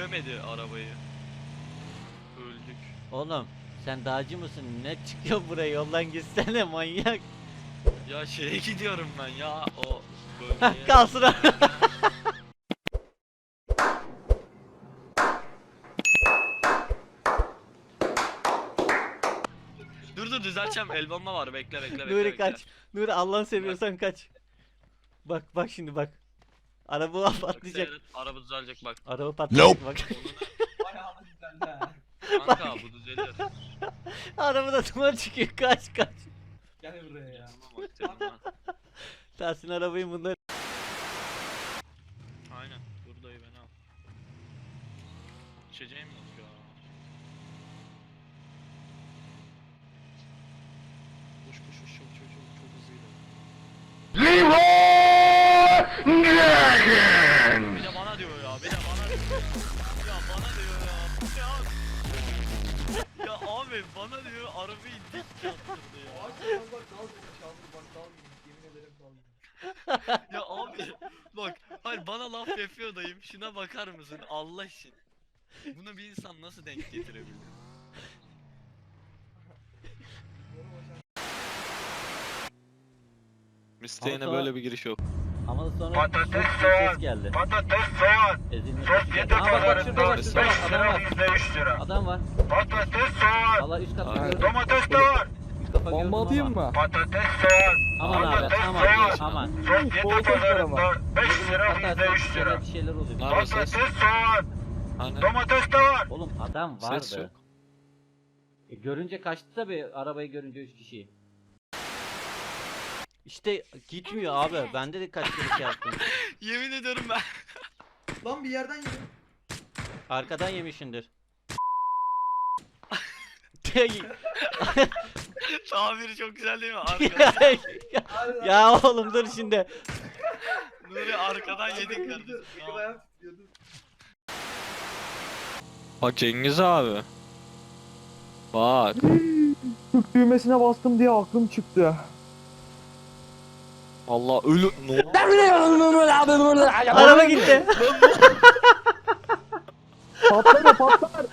süremedi arabayı. Öldük. Oğlum sen dağcı mısın? Ne çıkıyor buraya yoldan gitsene manyak. Ya şeye gidiyorum ben ya o bölgeye. Kalsın dur dur düzelteceğim el bomba var bekle bekle bekle. Nuri bekle. kaç. Nuri Allah'ını seviyorsan kaç. Bak bak şimdi bak. Araba patlayacak. seyret, araba düzelecek bak. Araba patlayacak bak. Bayağı güzel ha. Kanka bu düzelir. Arabada duman çıkıyor kaç kaç. Gel buraya ya. Tamam, bak, tamam. Tahsin arabayı bunlar. Aynen buradayı ben al. İçeceğim yok ya. Koş koş koş çok abi bana diyor arabayı dik yaptırdı ya. Ağaç bak dal gibi çaldı bak dal gibi. Yemin ederim dal gibi. Ya abi bak hayır bana laf yapıyor dayım şuna bakar mısın Allah için. Bunu bir insan nasıl denk getirebilir? Misteğine böyle bir giriş yok. Ama sonra Patates soğan. ses geldi. Patates soğan. Ezilme Sos sesi geldi. Aa bak bak şurada bak dolarında şurada 5 bak adam lira var. bizde 3 lira. Adam var. Patates soğan. Allah üst katta Aynen. gördüm. Domates de var. Üst kafa gördüm Bomba atayım mı? Patates soğan. Aman abi Patates aman soğan. aman. Sos yedi Poğaça var ama. dolarında 5 lira bizde Atarsan 3 lira. bir şeyler oluyor. Ses? Patates soğan. Hani Domates de var. Oğlum adam Ses vardı. yok. E, görünce kaçtı tabi arabayı görünce üç kişi. İşte gitmiyor abi. Bende de kaç kere şey yaptım. Yemin ediyorum ben. Lan bir yerden yedim. Arkadan yemişindir. Tabiri çok güzel değil mi? Arkadan, ya oğlum dur şimdi. Nuri arkadan yedik kardeşim. Bak Cengiz abi. Bak. Türk düğmesine bastım diye aklım çıktı. Allah ölü? Araba gitti. Patlar ya patlar.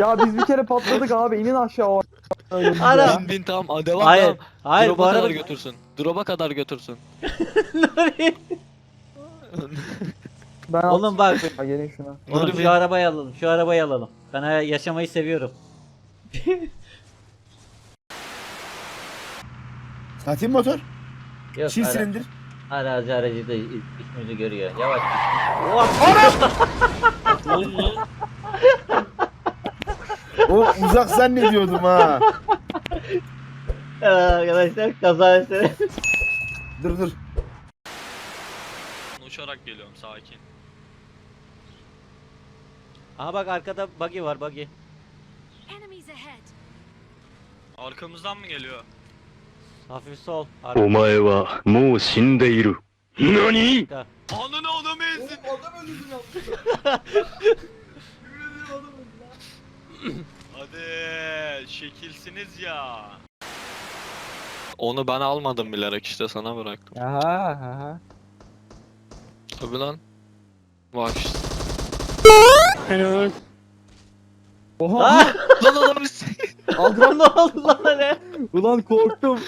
ya biz bir kere patladık abi inin aşağı. Ara. Bin bin tamam a, devam Hayır. devam. Hayır bu Drop'a kadar araba götürsün. Drop'a kadar götürsün. Nuri. Ben Oğlum bak. Ha, gelin şuna. Oğlum Nuri şu bir- arabayı alalım. Şu arabayı alalım. Ben ha- yaşamayı seviyorum. Satayım motor. Yok, Çift ara- silindir. Arazi aracı da ismini görüyor. Yavaş. Hop. O uzak zannediyordum ha. Arkadaşlar kaza eseri. Dur dur. Uçarak geliyorum sakin. Aha bak arkada buggy var buggy. Enemies ahead. Arkamızdan mı geliyor? Hafif sol. Arka. お前はもう死んでいる。何 Ananı adamı ezdin. Oğlum adam öldürdün yanlışlıkla. Yemin ederim adam öldü lan. Hadi şekilsiniz ya. Onu ben almadım bilerek işte sana bıraktım. Aha aha. Tabi lan. Bak işte. Oha Aa! lan adam aldım. ne oldu lan ne? Ulan korktum.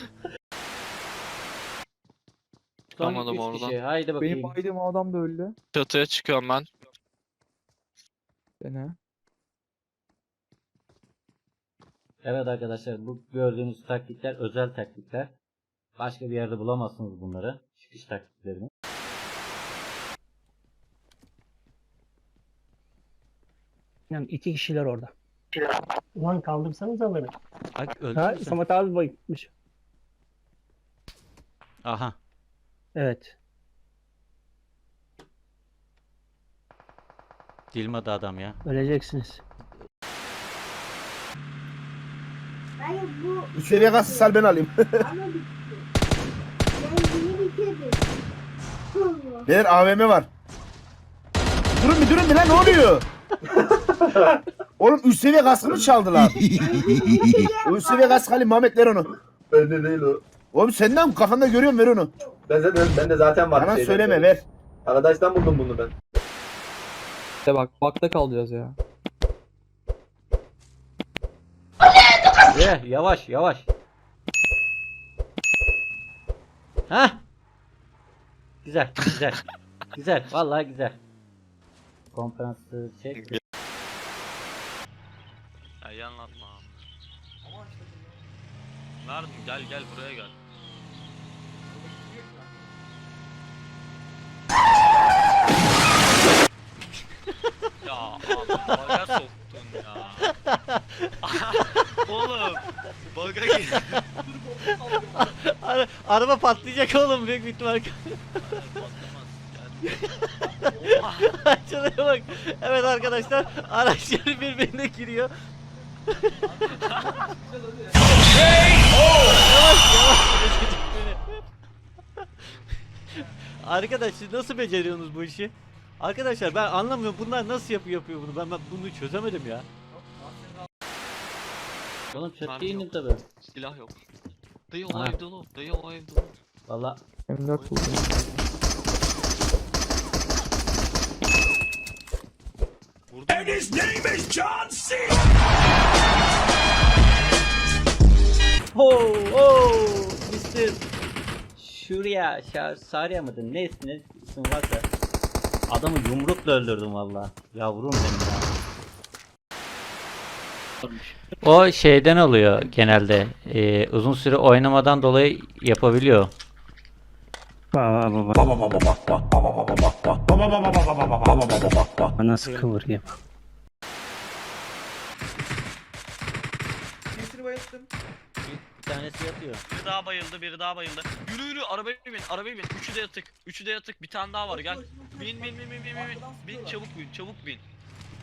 Çıkamadım üç oradan. kişi. Haydi bakayım. Benim baydığım adam da öldü. Çatıya çıkıyorum ben. Dene. Evet arkadaşlar bu gördüğünüz taktikler özel taktikler. Başka bir yerde bulamazsınız bunları. Çıkış taktiklerini. Yani iki kişiler orada. Ulan kaldırsanıza beni. Bak öldü Ha, mü sen? Samet abi bayılmış. Aha. Evet. Dilmadı adam ya. Öleceksiniz. Hayır bu Üç seviye kalsın sal ben alayım. ama bitti. Kendini bitirdi. Allah. Beyler AVM var. Durun bir durun bir lan ne oluyor? Oğlum üç seviye kaskımı çaldılar. üç seviye kask alayım Mehmet ver onu. Bende değil o. Oğlum senden mi? Kafanda görüyorum ver onu. Ben zaten ben de zaten var. Bana şeyden söyleme ver. Arkadaştan buldum bunu ben. İşte bak bakta kalacağız ya. Eh, yavaş yavaş. Hah. Güzel güzel. güzel vallahi güzel. Konferansı çek. Ya yanlatma abi. Verdim gel gel buraya gel. ya abi baga soktun ya. Oğlum baga gir. Ara- araba patlayacak oğlum büyük bir ihtimal. Şuraya bak. Evet arkadaşlar araçlar birbirine giriyor. Yavaş yavaş. Arkadaş siz nasıl beceriyorsunuz bu işi? Arkadaşlar ben anlamıyorum bunlar nasıl yapıyor yapıyor bunu ben, ben bunu çözemedim ya. Oğlum çöp Mermi değilim yok. tabi. Silah yok. Dayı o Ha. evde lo. Dayı o evde lo. Valla M4 buldum. Vurdum. Ho Şuraya Şar Sarya mıdır? Ne ismi isim varsa. Adamı yumrukla öldürdüm valla Yavrum benim ya. O şeyden oluyor genelde. Ee, uzun süre oynamadan dolayı yapabiliyor. Nasıl kıvırayım? Tanesi yatıyor Biri daha bayıldı, biri daha bayıldı. Yürü yürü arabaya bin, arabaya bin. Üçü de yatık. Üçü de yatık. Bir tane daha var gel. Bin bin bin bin bin bin. bin. Bin çabuk bin, çabuk bin.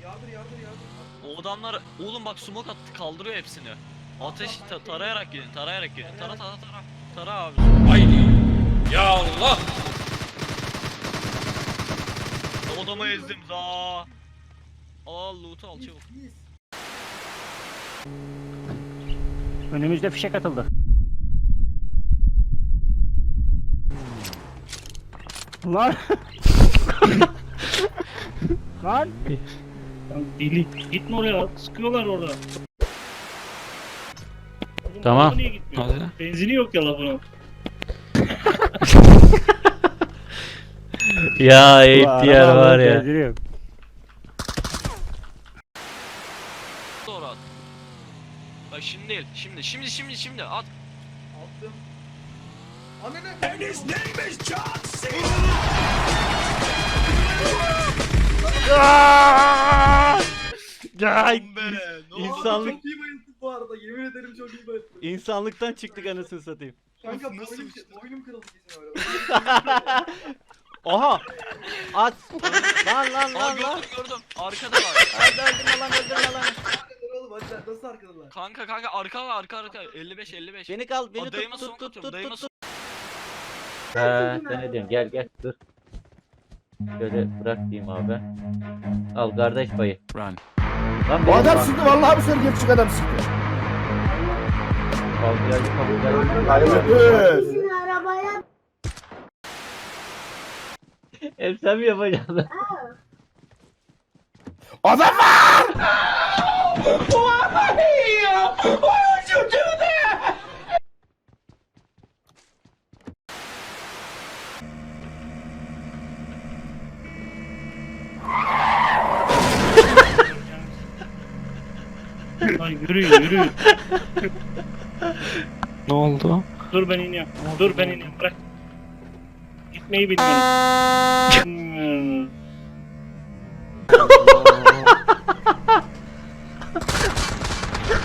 Yardır yardır yardır. O adamlar oğlum bak smoke attı kaldırıyor hepsini. Ateş ta- tarayarak gidin, tarayarak gidin. Tara tara tara. Tara abi. Ya Allah! O adamı ezdim za. Al loot'u al çabuk. Önümüzde fişek atıldı. Lan! Lan! Deli gitme oraya sıkıyorlar orada. Tamam. araba Niye gitmiyor? Hadi. Benzini yok ya la bunun. Ya ihtiyar var ya. Doğru at. Bak şimdi değil. Şimdi şimdi şimdi şimdi at. Attım. Ananı. Ay, Be, ne oldu? İnsanlık Çok iyi bayılttık bu arada. Yemin ederim çok iyi bayılttık. insanlıktan çıktık anasını satayım. Kanka Nasıl boynum, uçtu? boynum kırıldı kesin öyle. Oha! At! Lan lan Aa lan lan! gördüm gördüm. Arkadalar. Hadi öldürme lan öldürme lan! Hadi nasıl arkadalar? Kanka kanka arka var arka arka 55 55. Beni kal, beni Aa, dayıma tut son tut tut tut dayıma tut son- tut. He sen ne diyorsun gel gel dur Şöyle bırak diyeyim abi Al kardeş payı Run. Lan benim adam bak- sıktı vallahi bu sefer gerçek adam sıktı. Kapı geldi Evet. Bizim arabaya Hep sen mi yapacaksın? Adam var! Lan yürü yürü. Ne oldu? Dur ben iniyorum. Dur ben iniyorum bırak. Gitmeyi bilmiyorum.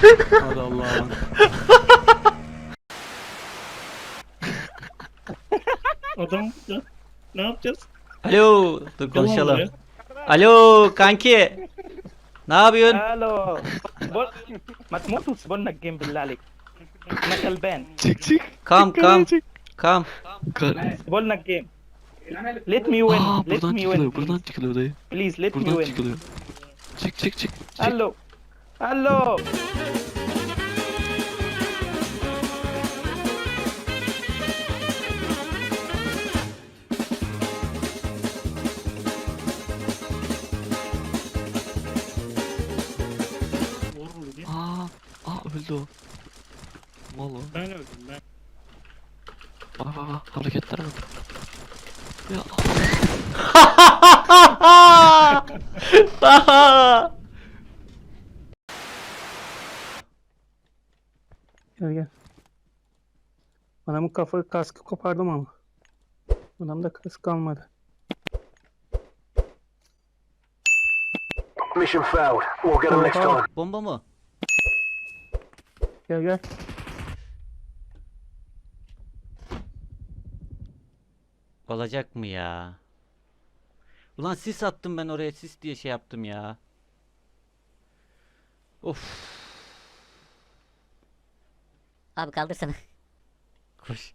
Hadi Adam burada. Ne yapacağız? Alo. Dur konuşalım. Alo kanki. Ne yapıyorsun? Alo. Bol matmutus bol naggim billalik. Nakal ben. Çık çık. Come come. Come. Bol naggim. Let me win. Aa, let me win. Buradan çıkılıyor dayı. Please let buradan me win. Çıkılıyor. Çık çık çık. çık. Alo. Alo. Aa, aa öldü o. Mal o. Ben öldüm ben. Bak bak bak hareketler bak. Ya. Daha. Adamın kafa kaskı kopardım ama. Adamda kask kalmadı. Mission failed. We'll get 'em next time. Bomba mı? Gel gel. Olacak mı ya? Ulan sis attım ben oraya sis diye şey yaptım ya. Of. Abi kaldırsana. Koş.